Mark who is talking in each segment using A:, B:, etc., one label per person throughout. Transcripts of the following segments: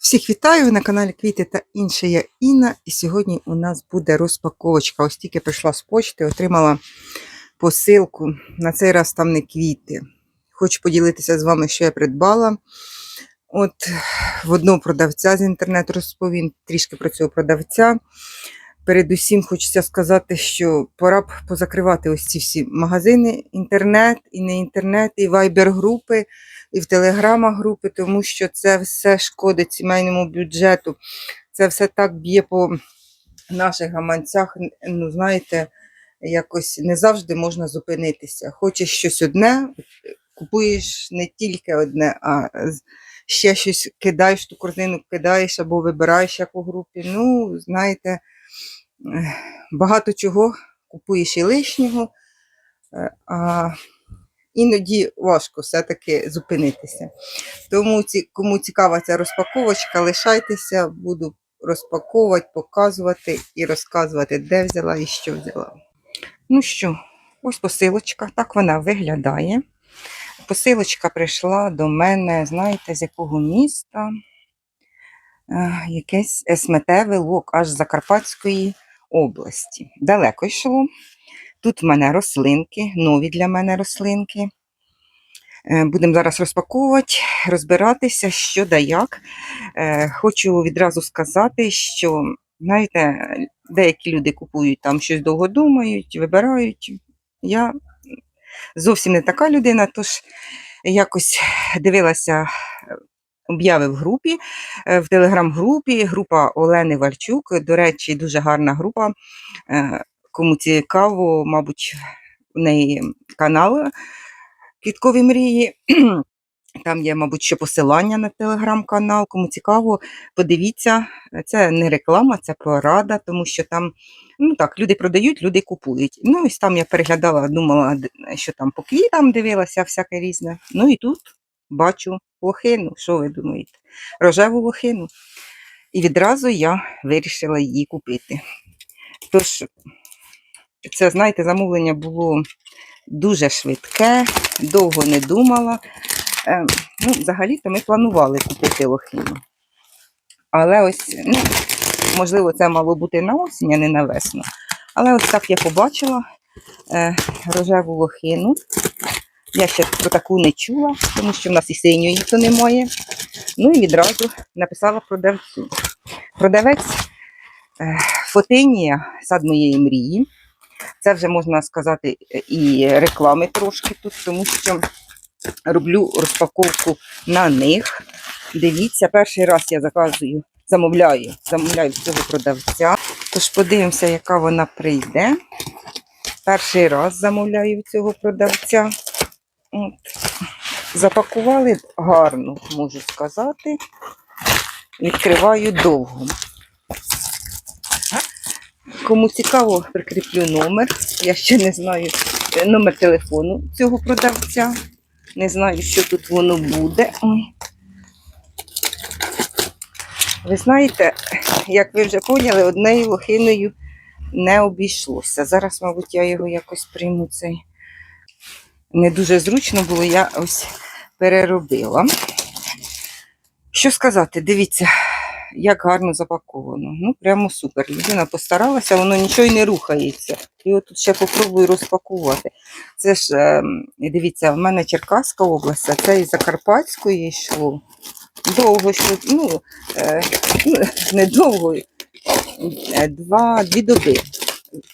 A: Всіх вітаю на каналі Квіти та інше я Інна. І сьогодні у нас буде розпаковочка. Ось тільки прийшла з почти, отримала посилку. На цей раз там не квіти. Хочу поділитися з вами, що я придбала. От в одного продавця з інтернету розповім трішки про цього продавця. Передусім хочеться сказати, що пора б позакривати ось ці всі магазини, інтернет, і не інтернет, і вайбер-групи, і в телеграма групи, тому що це все шкодить сімейному бюджету. Це все так б'є по наших гаманцях. Ну, знаєте, якось не завжди можна зупинитися. Хочеш щось одне, купуєш не тільки одне, а ще щось кидаєш ту корзину, кидаєш або вибираєш як у групі. Ну, знаєте, багато чого купуєш і лишнього, е, а іноді важко все-таки зупинитися. Тому кому цікава ця розпаковочка, лишайтеся, буду розпаковувати, показувати і розказувати, де взяла і що взяла. Ну що, ось посилочка, так вона виглядає. Посилочка прийшла до мене, знаєте, з якого міста? Е, Якесь СМТ Вилок, аж з Закарпатської області. Далеко йшло. Тут в мене рослинки, нові для мене рослинки. Е, Будемо зараз розпаковувати, розбиратися, що да як. Е, Хочу відразу сказати, що, знаєте, деякі люди купують там щось довго думають, вибирають. Я зовсім не така людина, тож якось дивилася обяви в групі, е, в телеграм-групі, група Олени Вальчук. До речі, дуже гарна група. Кому цікаво, мабуть, в неї канал Квіткові мрії. Там є, мабуть, ще посилання на телеграм-канал. Кому цікаво, подивіться. Це не реклама, це порада, тому що там ну так, люди продають, люди купують. Ну, ось там я переглядала, думала, що там по квітам дивилася, всяке різне. Ну і тут бачу лохину. Що ви думаєте? Рожеву лохину. І відразу я вирішила її купити. Тож, це, знаєте, замовлення було дуже швидке, довго не думала. Е, ну, взагалі-то ми планували купити лохину. Але ось, ну, можливо, це мало бути на осінь, а не на весну. Але ось так я побачила е, рожеву лохину. Я ще про таку не чула, тому що в нас і синьої то немає. Ну і відразу написала продавцю. Продавець е, Фотинія, сад моєї мрії. Це вже можна сказати і реклами трошки тут, тому що роблю розпаковку на них. Дивіться, перший раз я заказую, замовляю, замовляю цього продавця. Тож подивимося, яка вона прийде. Перший раз замовляю цього продавця. От. Запакували гарно, можу сказати. Відкриваю довго. Кому цікаво, прикріплю номер. Я ще не знаю е, номер телефону цього продавця. Не знаю, що тут воно буде. Ви знаєте, як ви вже поняли, однею лохиною не обійшлося. Зараз, мабуть, я його якось прийму цей. Не дуже зручно було, я ось переробила. Що сказати, дивіться, як гарно запаковано. Ну, прямо супер. Людина постаралася, воно нічого й не рухається. І от тут ще попробую розпакувати. Це ж, ем, дивіться, в мене Черкаська область, а це із Закарпатської йшло. Довго йшло, ну, е, ну не довго, е, два, дві доби.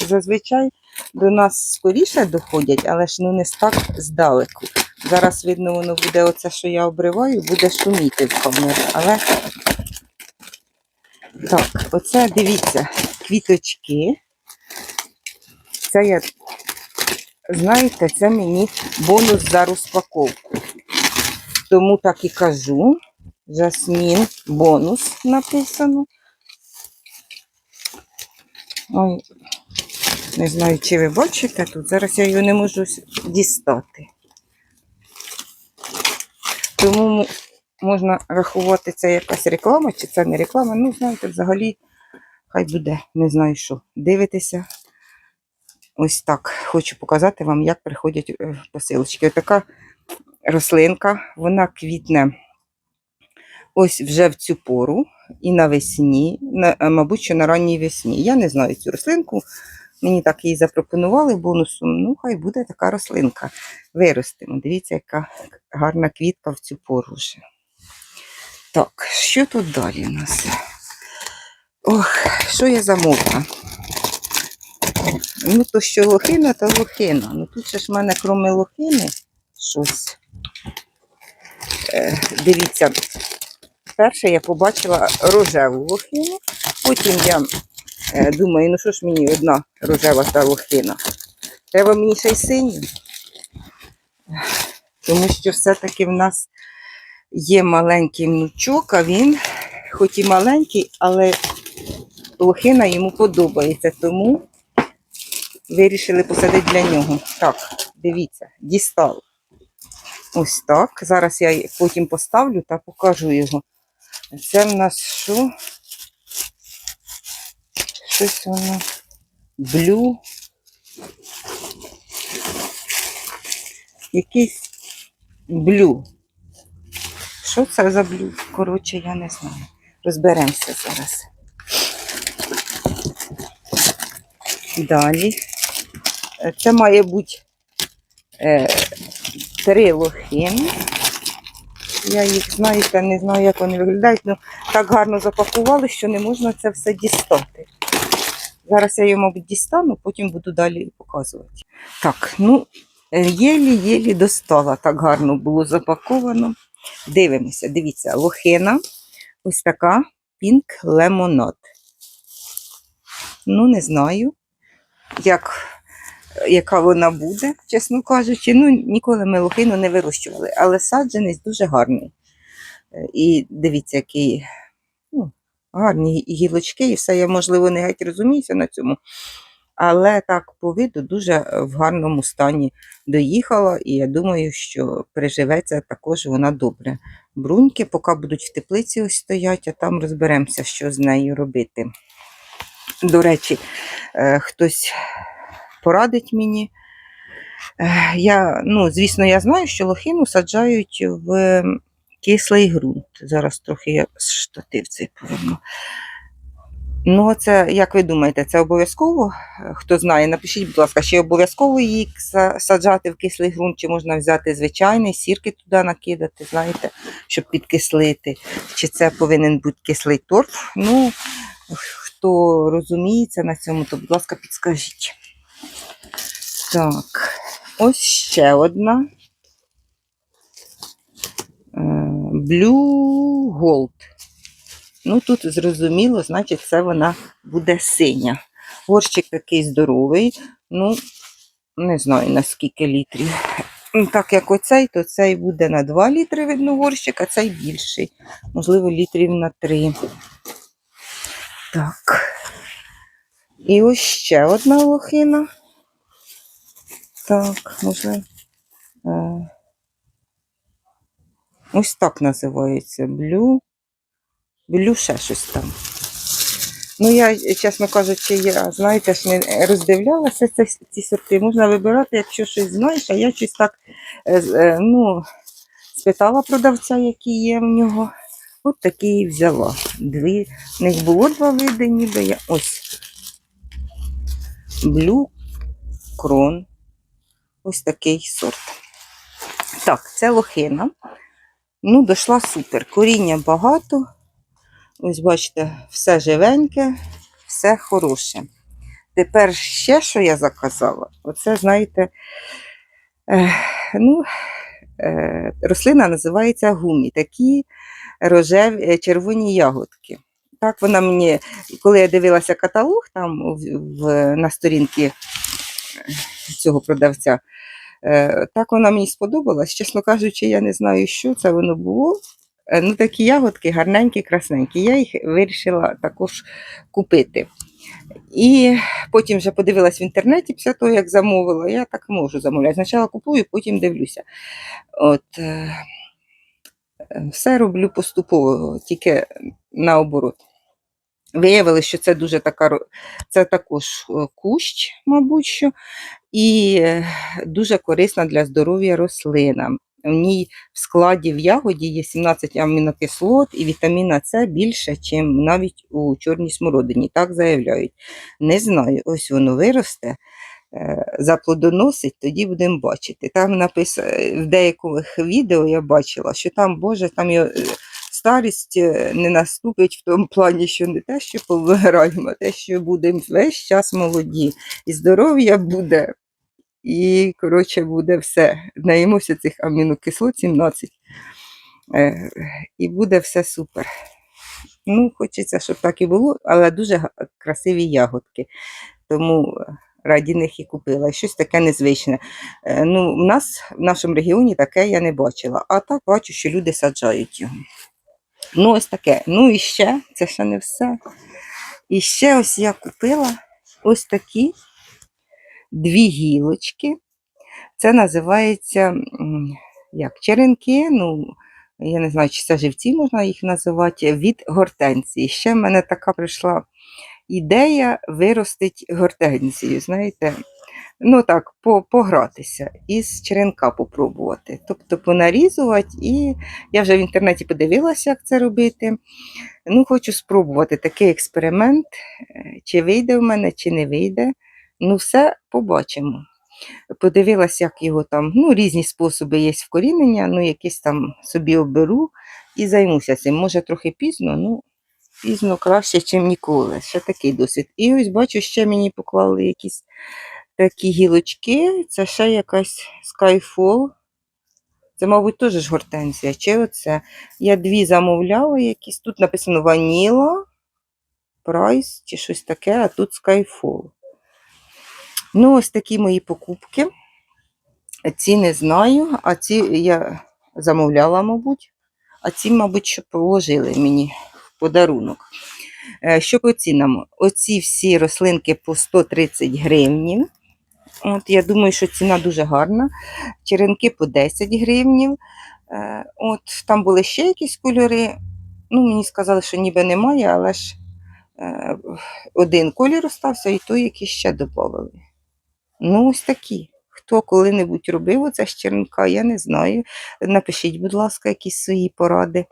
A: Зазвичай до нас скоріше доходять, але ж ну не так здалеку. Зараз, видно, воно буде оце, що я обриваю, буде шуміти в камері. Але так, оце дивіться, квіточки. Це я, знаєте, це мені бонус за розпаковку. Тому так і кажу. Жасмін бонус написано. Ой, не знаю, чи ви бачите тут. Зараз я його не можу дістати. Тому можна рахувати, це якась реклама, чи це не реклама. Ну, знаєте, взагалі, хай буде, не знаю що. Дивитеся. Ось так. Хочу показати вам, як приходять е, посилочки. Отака рослинка, вона квітне ось вже в цю пору і навесні, на, мабуть, що на ранній весні. Я не знаю цю рослинку. Мені так її запропонували бонусом. Ну, хай буде така рослинка. Виростимо. Дивіться, яка гарна квітка в цю пору вже. Так, що тут далі у нас? Ох, що я замовила? Ну, то що лохина, то лохина. Ну тут ще ж в мене, крім лохини, щось. Е, дивіться, перше я побачила рожеву лохину, потім я е, думаю, ну що ж мені одна рожева та лохина. Треба мені ще й синю. Тому що все-таки в нас є маленький внучок, а він, хоч і маленький, але лохина йому подобається, тому вирішили посадити для нього. Так, дивіться, дістав. Ось так. Зараз я потім поставлю та покажу його. Це в нас що? Щось воно. Блю. Якийсь блю. Що це за блю? Коротше, я не знаю. Розберемося зараз. Далі. Е, Це має бути е, три лохини. Я їх, знаєте, не знаю, як вони виглядають, але так гарно запакували, що не можна це все дістати. Зараз я його, мабуть, дістану, потім буду далі показувати. Так, ну, е, єлі-єлі достала, так гарно було запаковано. Дивимося, дивіться, лохина ось така Pink Lemonade. Ну, не знаю, як, яка вона буде, чесно кажучи. Ну, ніколи ми лохину не вирощували, але саджанець дуже гарний. Е, І дивіться, які ну, гарні гілочки, і все. Я, можливо, не геть розуміюся на цьому. Але так по виду дуже е, в гарному стані доїхала, і я думаю, що переживеться також вона добре. Бруньки поки будуть в теплиці ось стоять, а там розберемося, що з нею робити. До речі, е, хтось порадить мені. Е, Я, ну, звісно, я знаю, що лохину саджають в кислий ґрунт. Зараз трохи я штатив цей поверну. Ну, це, як ви думаєте, це обов'язково? Е, Хто знає, напишіть, будь ласка, чи обов'язково її саджати в кислий ґрунт, чи можна взяти звичайний, сірки туди накидати, знаєте, щоб підкислити. Чи це повинен бути кислий торф? Ну, хто розуміється на цьому, то, будь ласка, підскажіть. Так, ось ще одна. Е, Blue Gold. Ну, тут зрозуміло, значить, це вона буде синя. Горщик такий здоровий. Ну, не знаю на скільки літрів. Ну, Так як оцей, то цей буде на 2 літри, видно, горщик, а цей більший. Можливо, літрів на 3. Так. І ось ще одна лохина. Так, може. Е, ось так називається. Блю. Блю ще щось там. Ну, я, чесно кажучи, я, знаєте, ж не роздивлялася ці, ці сорти. Можна вибирати, якщо щось знаєш, а я щось так е, е, ну, спитала продавця, які є в нього. От такі і взяла. Дві. В них було два види, ніби я. Ось. Блю крон. Ось такий сорт. Так, це лохина. Ну, дошла супер. Коріння багато. Ось бачите, все живеньке, все хороше. Тепер ще, що я заказала, оце, знаєте, е, ну, е, рослина називається гумі. Такі рожеві, е, червоні ягодки. Так вона мені, коли я дивилася каталог там в, в, на сторінці е, цього продавця, е, так вона мені сподобалась. Чесно кажучи, я не знаю, що це воно було. Е, Ну, такі ягодки гарненькі, красненькі. Я їх вирішила також купити. І потім вже подивилась в інтернеті після того, як замовила. Я так можу замовляти. Спочатку купую, потім дивлюся. От, е, все роблю поступово, тільки наоборот. Виявилося, що це дуже така, це також е, кущ, мабуть, що, і дуже корисна для здоров'я рослина. В ній в складі в ягоді є 17 амінокислот і вітаміна С більше, ніж навіть у чорній смородині. Так заявляють. Не знаю, ось воно виросте, е, заплодоносить, тоді будемо бачити. Там написано в деяких відео я бачила, що там, Боже, там його. е, Старість е, не наступить в тому плані, що не те, що повиграємо, а те, що будемо весь час молоді, і здоров'я буде, і, коротше, буде все. Наїмося цих амінокислот 17. Е, і буде все супер. Ну, хочеться, щоб так і було, але дуже красиві ягодки. Тому е, раді них і купила. Щось таке незвичне. Е, Ну, в нас в нашому регіоні таке я не бачила. А так бачу, що люди саджають його. Ну, ось таке. Ну і ще, це ще не все. І ще ось я купила ось такі дві гілочки. Це називається як черенки. Ну, я не знаю, чи це живці можна їх називати, від гортензії. Ще в мене така прийшла ідея виростити гортензію, знаєте. Ну так, по, погратися із черенка попробувати. Тобто понарізувати, і я вже в інтернеті подивилася, як це робити. Ну, хочу спробувати такий експеримент, е, чи вийде в мене, чи не вийде. Ну, все побачимо. Подивилася, як його там, ну, різні способи є вкорінення, ну, якісь там собі оберу і займуся цим. Може, трохи пізно, ну, пізно краще, ніж ніколи. Ще такий досвід. І ось бачу, ще мені поклали якісь такі гілочки. Це ще якась Skyfall. Це, мабуть, теж ж гортензія. Чи оце? Я дві замовляла якісь. Тут написано ваніла, прайс чи щось таке, а тут Skyfall. Ну, ось такі мої покупки. Ці не знаю, а ці я замовляла, мабуть. А ці, мабуть, що положили мені в подарунок. Е, Що по цінам? Оці всі рослинки по 130 гривнів. От, я думаю, що ціна дуже гарна. Черенки по 10 гривнів. Е, От, там були ще якісь кольори. Ну, мені сказали, що ніби немає, але ж е, один колір остався, і той, який ще додали. Ну, ось такі. Хто коли-небудь робив оце з черенка, я не знаю. Напишіть, будь ласка, якісь свої поради.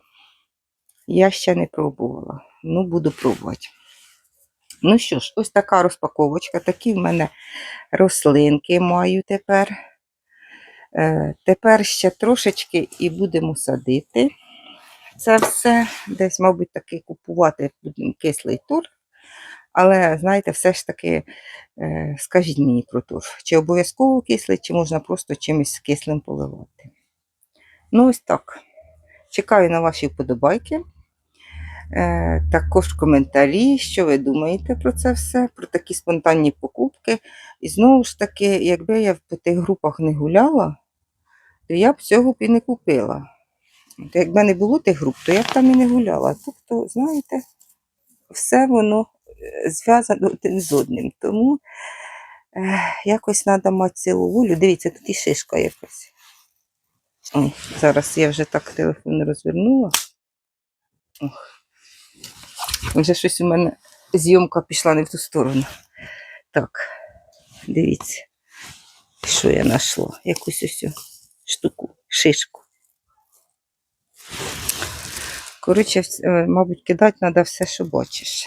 A: Я ще не пробувала. Ну, буду пробувати. Ну що ж, ось така розпаковочка. Такі в мене рослинки маю тепер. Е, тепер ще трошечки і будемо садити. Це все. Десь, мабуть, таки купувати кислий торф. Але, знаєте, все ж таки, е, скажіть мені про торф. Чи обов'язково кислий, чи можна просто чимось кислим поливати. Ну, ось так. Чекаю на ваші вподобайки. Е, також коментарі, що ви думаєте про це все, про такі спонтанні покупки. І знову ж таки, якби я по тих групах не гуляла, то я б цього б і не купила. Якби не було тих груп, то я б там і не гуляла. Тобто, знаєте, все воно зв'язано один з одним. Тому е, якось треба мати силу волю. Дивіться, тут і шишка якась. Ой, зараз я вже так телефон розвернула. Ох. Вже щось у мене зйомка пішла не в ту сторону. Так, дивіться, що я знайшла. Якусь ось штуку, шишку. Коротше, е, мабуть, кидати треба все, що бачиш.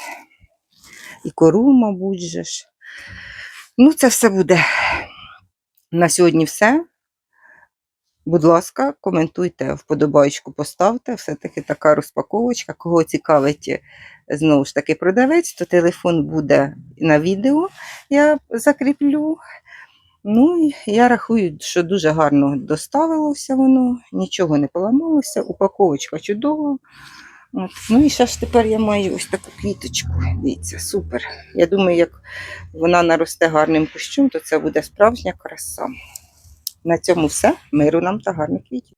A: І кору, мабуть, же ж. Ну, це все буде. На сьогодні все. Будь ласка, коментуйте, вподобайку поставте. Все-таки така розпаковочка. Кого цікавить знову ж таки продавець, то телефон буде на відео. Я закріплю. Ну, я рахую, що дуже гарно доставилося воно, нічого не поламалося, упаковочка чудова. От. Ну і ще ж тепер я маю ось таку квіточку. Дивіться, супер. Я думаю, як вона наросте гарним кущом, то це буде справжня краса. На цьому все. Миру нам та гарних квітів.